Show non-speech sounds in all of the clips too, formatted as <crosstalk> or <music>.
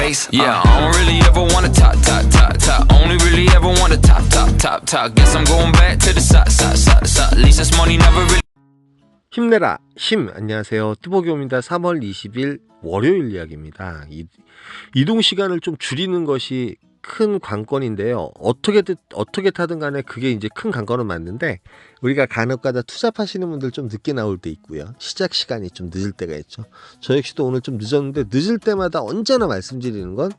race. Yeah, I don't really ever wanna top, top, top, top. Only really ever wanna top, top, top, top. Guess I'm going back to the side, side, side, side. At least this money never really. 힘내라 힘 안녕하세요 뚜보기입니다 3월 20일 월요일 이야기입니다 이, 이동 시간을 좀 줄이는 것이 큰 관건인데요. 어떻게 어떻게 타든 간에 그게 이제 큰 관건은 맞는데 우리가 간혹가다 투잡하시는 분들 좀 늦게 나올 때 있고요. 시작 시간이 좀 늦을 때가 있죠. 저 역시도 오늘 좀 늦었는데 늦을 때마다 언제나 말씀드리는 건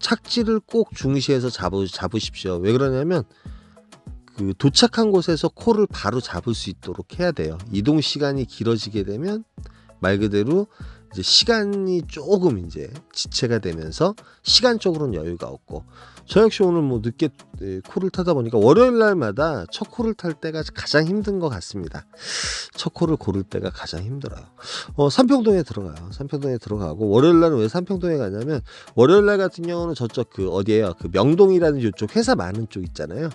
착지를 꼭 중시해서 잡으, 잡으십시오. 왜 그러냐면 그 도착한 곳에서 코를 바로 잡을 수 있도록 해야 돼요. 이동 시간이 길어지게 되면 말 그대로 이제 시간이 조금 이제 지체가 되면서 시간적으로는 여유가 없고 저 역시 오늘 뭐 늦게 예, 코를 타다 보니까 월요일 날마다 첫 코를 탈 때가 가장 힘든 것 같습니다. 첫 코를 고를 때가 가장 힘들어요. 어, 삼평동에 들어가요. 삼평동에 들어가고 월요일 날은 왜 삼평동에 가냐면 월요일 날 같은 경우는 저쪽 그 어디에요? 그 명동이라든지 이쪽 회사 많은 쪽 있잖아요.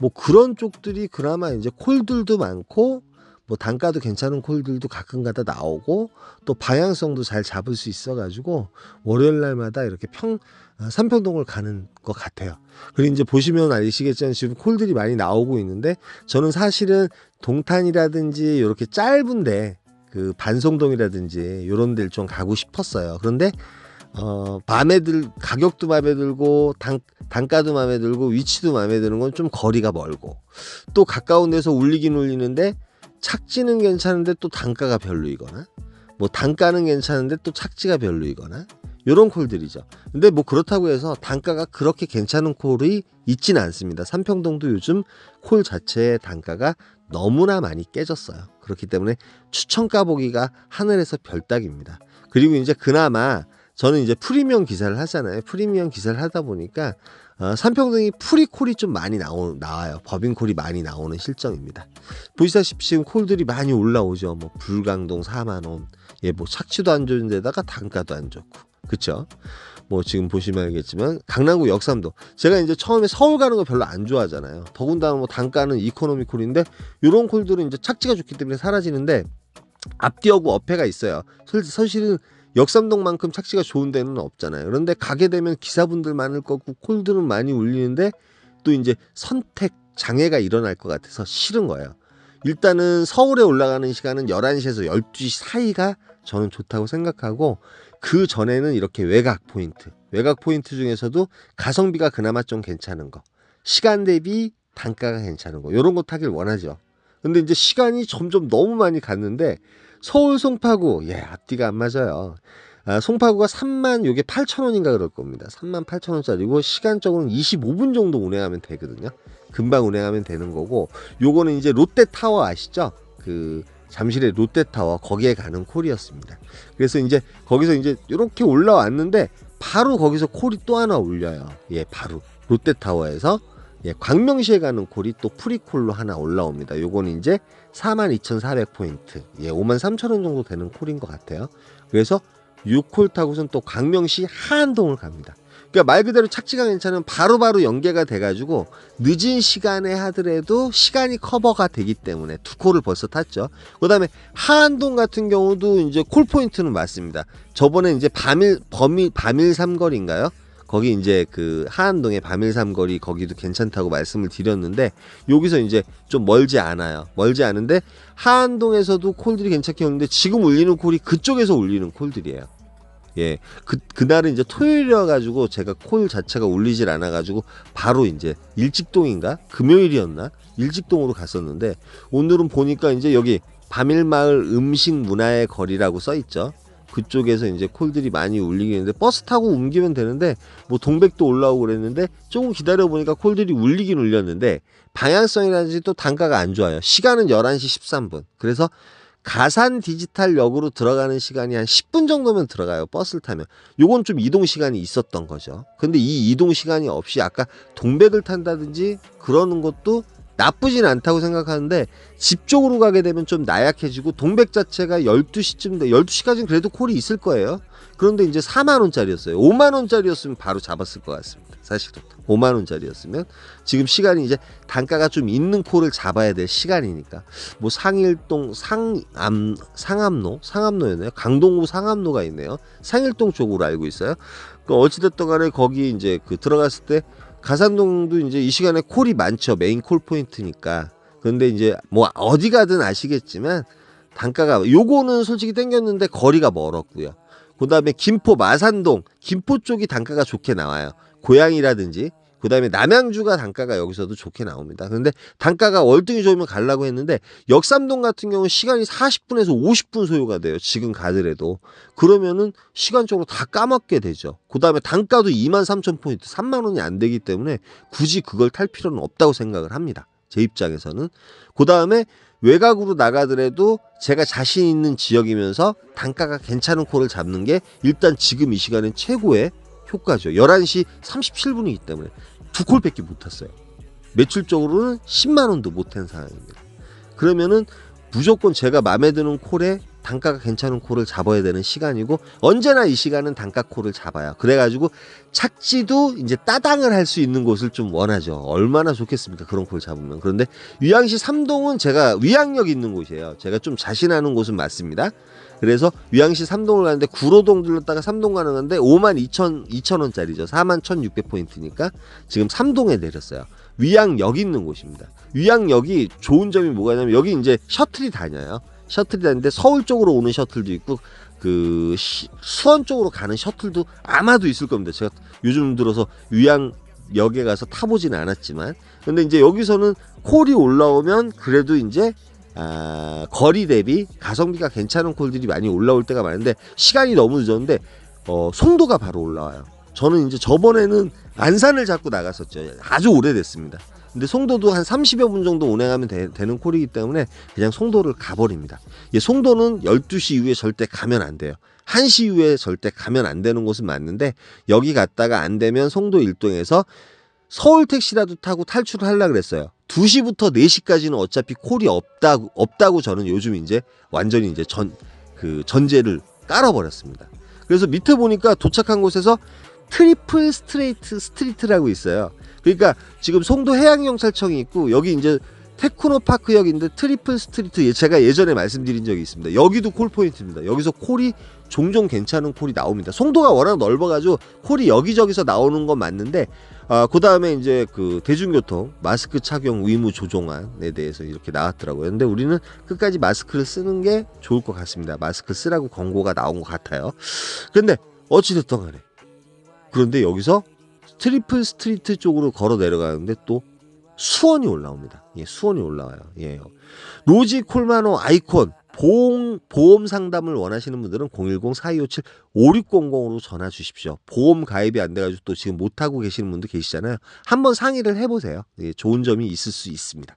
뭐 그런 쪽들이 그나마 이제 콜들도 많고 뭐 단가도 괜찮은 콜들도 가끔가다 나오고 또 방향성도 잘 잡을 수 있어가지고 월요일 날마다 이렇게 평 아, 삼평동을 가는 것 같아요. 그리고 이제 보시면 아시겠지만 지금 콜들이 많이 나오고 있는데 저는 사실은 동탄이라든지 이렇게 짧은데 그 반송동이라든지 이런 데를 좀 가고 싶었어요. 그런데 어, 마음에 들, 가격도 마음에 들고, 단, 단가도 마음에 들고, 위치도 마음에 드는 건 좀 거리가 멀고, 또 가까운 데서 울리긴 울리는데, 착지는 괜찮은데 또 단가가 별로이거나 뭐 단가는 괜찮은데 또 착지가 별로이거나 요런 콜들이죠. 근데 뭐 그렇다고 해서 단가가 그렇게 괜찮은 콜이 있지는 않습니다. 삼평동도 요즘 콜 자체의 단가가 너무나 많이 깨졌어요. 그렇기 때문에 추천가 보기가 하늘에서 별따기입니다. 그리고 이제 그나마 저는 이제 프리미엄 기사를 하잖아요. 프리미엄 기사를 하다 보니까 어, 삼평동이 프리콜이 좀 많이 나오, 나와요. 법인콜이 많이 나오는 실정입니다. 보시다시피 지금 콜들이 많이 올라오죠. 뭐 불광동 4만 원, 예, 뭐 착취도 안 좋은 데다가 단가도 안 좋고, 그쵸? 뭐 지금 보시면 알겠지만 강남구 역삼도 제가 이제 처음에 서울 가는 거 별로 안 좋아하잖아요. 더군다나 뭐 단가는 이코노미 콜인데 요런 콜들은 이제 착지가 좋기 때문에 사라지는데 앞뒤하고 어폐가 있어요. 사실은 역삼동만큼 착지가 좋은 데는 없잖아요. 그런데 가게 되면 기사분들 많을 거고 콜들은 많이 울리는데 또 이제 선택 장애가 일어날 것 같아서 싫은 거예요. 일단은 서울에 올라가는 시간은 11시에서 12시 사이가 저는 좋다고 생각하고 그 전에는 이렇게 외곽 포인트, 외곽 포인트 중에서도 가성비가 그나마 좀 괜찮은 거, 시간 대비 단가가 괜찮은 거, 이런 거 타길 원하죠. 근데 이제 시간이 점점 너무 많이 갔는데 서울 송파구 예 앞뒤가 안 맞아요. 아, 송파구가 3만 요게 8천 원인가 그럴 겁니다. 3만 8천 원짜리고 시간적으로는 25분 정도 운행하면 되거든요. 금방 운행하면 되는 거고 요거는 이제 롯데타워 아시죠? 그 잠실의 롯데타워 거기에 가는 콜이었습니다. 그래서 이제 거기서 이제 이렇게 올라왔는데 바로 거기서 콜이 또 하나 울려요. 예, 바로 롯데타워에서 예, 광명시에 가는 콜이 또 프리콜로 하나 올라옵니다. 요거는 이제 42,400포인트, 예, 53,000원 정도 되는 콜인 것 같아요. 그래서 6콜 타고선 또 광명시 하안동을 갑니다. 그러니까 말 그대로 착지가 괜찮은 바로바로 연계가 돼가지고 늦은 시간에 하더라도 시간이 커버가 되기 때문에 두 콜을 벌써 탔죠. 그 다음에 하안동 같은 경우도 이제 콜 포인트는 맞습니다. 저번에 이제 밤일, 범일, 밤일 삼거리인가요? 거기 이제 그 하안동의 밤일 삼거리 거기도 괜찮다고 말씀을 드렸는데 여기서 이제 좀 멀지 않아요. 멀지 않은데 하안동에서도 콜들이 괜찮게 오는데 지금 울리는 콜이 그쪽에서 울리는 콜들이에요. 예, 그 그날은 이제 토요일이어 가지고 제가 콜 자체가 울리질 않아 가지고 바로 이제 일직동인가 금요일이었나 일직동으로 갔었는데 오늘은 보니까 이제 여기 밤일마을 음식 문화의 거리라고 써 있죠. 그쪽에서 이제 콜들이 많이 울리겠는데 버스 타고 옮기면 되는데 뭐 동백도 올라오고 그랬는데 조금 기다려 보니까 콜들이 울리긴 울렸는데 방향성이라든지 또 단가가 안 좋아요. 시간은 11시 13분. 그래서 가산 디지털 역으로 들어가는 시간이 한 10분 정도면 들어가요. 버스를 타면. 요건 좀 이동 시간이 있었던 거죠. 근데 이 이동 시간이 없이 아까 동백을 탄다든지 그러는 것도 나쁘진 않다고 생각하는데 집 쪽으로 가게 되면 좀 나약해지고 동백 자체가 12시쯤 돼 12시까지는 그래도 콜이 있을 거예요. 그런데 이제 4만 원짜리였어요. 5만 원짜리였으면 바로 잡았을 것 같습니다. 사실은 5만 원짜리였으면 지금 시간이 이제 단가가 좀 있는 콜을 잡아야 될 시간이니까 뭐 상일동 상암 상암로 상암로였네요. 강동구 상암로가 있네요. 상일동 쪽으로 알고 있어요. 그 어찌됐든 간에 거기 이제 그 들어갔을 때 가산동도 이제 이 시간에 콜이 많죠. 메인 콜 포인트니까. 그런데 이제 뭐 어디 가든 아시겠지만 단가가 요거는 솔직히 땡겼는데 거리가 멀었고요. 그다음에 김포 마산동 김포 쪽이 단가가 좋게 나와요. 고양이라든지 그다음에 남양주가 단가가 여기서도 좋게 나옵니다. 그런데 단가가 월등히 좋으면 가려고 했는데 역삼동 같은 경우는 시간이 40분에서 50분 소요가 돼요. 지금 가더라도 그러면은 시간적으로 다 까먹게 되죠. 그다음에 단가도 2만 3천 포인트, 3만 원이 안 되기 때문에 굳이 그걸 탈 필요는 없다고 생각을 합니다. 제 입장에서는 그다음에 외곽으로 나가더라도 제가 자신 있는 지역이면서 단가가 괜찮은 콜을 잡는 게 일단 지금 이 시간은 최고의 효과죠. 11시 37분이기 때문에 두 콜밖에 못 탔어요. 매출적으로는 10만 원도 못한 상황입니다. 그러면은 무조건 제가 마음에 드는 콜에 단가가 괜찮은 콜을 잡아야 되는 시간이고 언제나 이 시간은 단가 콜을 잡아요. 그래가지고 착지도 이제 따당을 할 수 있는 곳을 좀 원하죠. 얼마나 좋겠습니까? 그런 콜 잡으면. 그런데 위양시 삼동은 제가 위양력 있는 곳이에요. 제가 좀 자신하는 곳은 맞습니다. 그래서 위양시 삼동을 가는데 구로동 들렀다가 삼동 가는 건데 5만 2천 2천 원짜리죠. 4만 1,600 포인트니까 지금 삼동에 내렸어요. 위양역 있는 곳입니다. 위양역이 좋은 점이 뭐가냐면 여기 이제 셔틀이 다녀요. 셔틀이 다니는데 서울 쪽으로 오는 셔틀도 있고 그 시- 수원 쪽으로 가는 셔틀도 아마도 있을 겁니다. 제가 요즘 들어서 위양역에 가서 타보지는 않았지만 근데 이제 여기서는 콜이 올라오면 그래도 이제 아, 거리 대비 가성비가 괜찮은 콜들이 많이 올라올 때가 많은데 시간이 너무 늦었는데 어, 송도가 바로 올라와요. 저는 이제 저번에는 안산을 잡고 나갔었죠. 아주 오래됐습니다. 근데 송도도 한 30여 분 정도 운행하면 되, 는 콜이기 때문에 그냥 송도를 가버립니다. 예, 송도는 12시 이후에 절대 가면 안 돼요. 1시 이후에 절대 가면 안 되는 곳은 맞는데 여기 갔다가 안 되면 송도 일동에서 서울 택시라도 타고 탈출을 하려고 그랬어요. 2시부터 4시까지는 어차피 콜이 없다고 없다고 저는 요즘 이제 완전히 이제 전 그 전제를 깔아버렸습니다. 그래서 밑에 보니까 도착한 곳에서 트리플 스트레이트 스트리트라고 있어요. 그러니까 지금 송도 해양경찰청이 있고 여기 이제 테크노파크역인데 트리플 스트리트 예, 제가 예전에 말씀드린 적이 있습니다. 여기도 콜 포인트입니다. 여기서 콜이 종종 괜찮은 콜이 나옵니다. 송도가 워낙 넓어가지고 콜이 여기저기서 나오는 건 맞는데 아, 그 다음에 이제 그 대중교통 마스크 착용 의무 조정안에 대해서 이렇게 나왔더라고요. 근데 우리는 끝까지 마스크를 쓰는 게 좋을 것 같습니다. 마스크 쓰라고 권고가 나온 것 같아요. 근데 어찌됐든 간에 그런데 여기서 트리플 스트리트 쪽으로 걸어 내려가는데 또 수원이 올라옵니다. 예, 수원이 올라와요. 예. 로지 콜마노 아이콘 보험, 보험 상담을 원하시는 분들은 010-4257-5600으로 전화 주십시오. 보험 가입이 안 돼가지고 또 지금 못하고 계시는 분도 계시잖아요. 한번 상의를 해보세요. 예, 좋은 점이 있을 수 있습니다.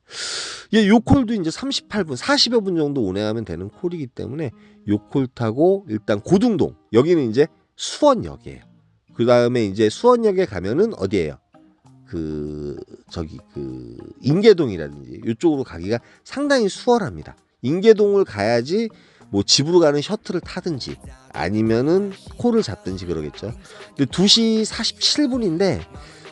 예, 요 콜도 이제 38분, 40여 분 정도 운행하면 되는 콜이기 때문에 요 콜 타고 일단 고등동, 여기는 이제 수원역이에요. 그 다음에 이제 수원역에 가면은 어디예요? 그 저기 그 인계동이라든지 이쪽으로 가기가 상당히 수월합니다. 인계동을 가야지 뭐 집으로 가는 셔틀을 타든지 아니면은 콜을 잡든지 그러겠죠. 근데 2시 47분인데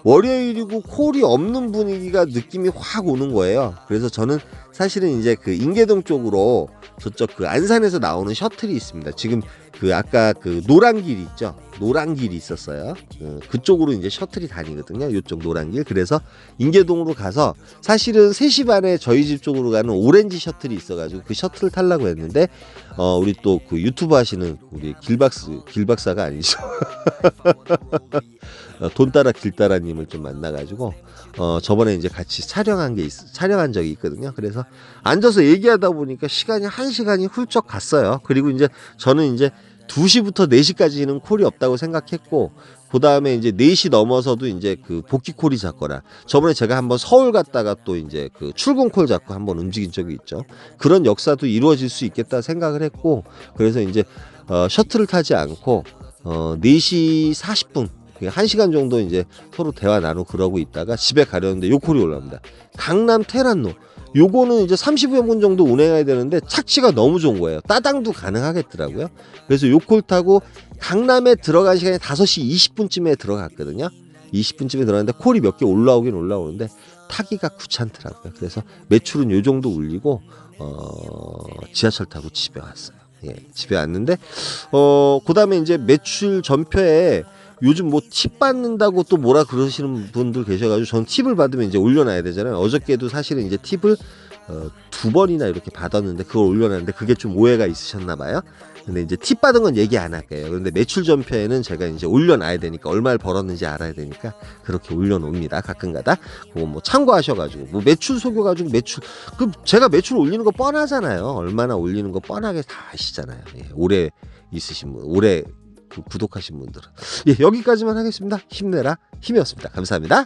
월요일이고 콜이 없는 분위기가 느낌이 확 오는 거예요. 그래서 저는 사실은 이제 그 인계동 쪽으로 저쪽 그 안산에서 나오는 셔틀이 있습니다. 지금 그 아까 그 노란 길 있죠. 노란 길이 있었어요. 어, 그쪽으로 이제 셔틀이 다니거든요. 이쪽 노란 길. 그래서 인계동으로 가서 사실은 3시 반에 저희 집 쪽으로 가는 오렌지 셔틀이 있어가지고 그 셔틀을 타려고 했는데 어, 우리 또 그 유튜브 하시는 우리 길박스 길박사가 아니죠. <laughs> 어, 돈 따라 길 따라님을 좀 만나가지고 어 저번에 이제 같이 촬영한 게 있, 촬영한 적이 있거든요. 그래서 앉아서 얘기하다 보니까 시간이 한 시간이 훌쩍 갔어요. 그리고 이제 저는 이제 2시부터 4시까지는 콜이 없다고 생각했고 그 다음에 이제 4시 넘어서도 이제 그 복귀 콜이 잡거나 저번에 제가 한번 서울 갔다가 또 이제 그 출근 콜 잡고 한번 움직인 적이 있죠. 그런 역사도 이루어질 수 있겠다 생각을 했고 그래서 이제 어, 셔틀을 타지 않고 어, 4시 40분 한 시간 정도 이제 서로 대화 나누고 그러고 있다가 집에 가려는데 요 콜이 올라옵니다. 강남 테란노. 요거는 이제 30여 분 정도 운행해야 되는데 착지가 너무 좋은 거예요. 따당도 가능하겠더라고요. 그래서 요콜 타고 강남에 들어간 시간이 5시 20분쯤에 들어갔거든요. 20분쯤에 들어갔는데 콜이 몇 개 올라오긴 올라오는데 타기가 귀찮더라고요. 그래서 매출은 요 정도 울리고 어, 지하철 타고 집에 왔어요. 예, 집에 왔는데 어, 그다음에 이제 매출 전표에 요즘 뭐 팁 받는다고 또 뭐라 그러시는 분들 계셔가지고 전 팁을 받으면 이제 올려놔야 되잖아요. 어저께도 사실은 이제 팁을 어, 두 번이나 이렇게 받았는데 그걸 올려놨는데 그게 좀 오해가 있으셨나 봐요. 근데 이제 팁 받은 건 얘기 안 할게요. 근데 매출 전표에는 제가 이제 올려놔야 되니까 얼마를 벌었는지 알아야 되니까 그렇게 올려놓습니다. 가끔가다. 그거 뭐 참고하셔가지고 뭐 매출 속여가지고 매출 그 제가 매출 올리는 거 뻔하잖아요. 얼마나 올리는 거 뻔하게 다 아시잖아요. 예, 오래 있으신 분, 오래 그 구독하신 분들은 예, 여기까지만 하겠습니다. 힘내라 힘이었습니다. 감사합니다.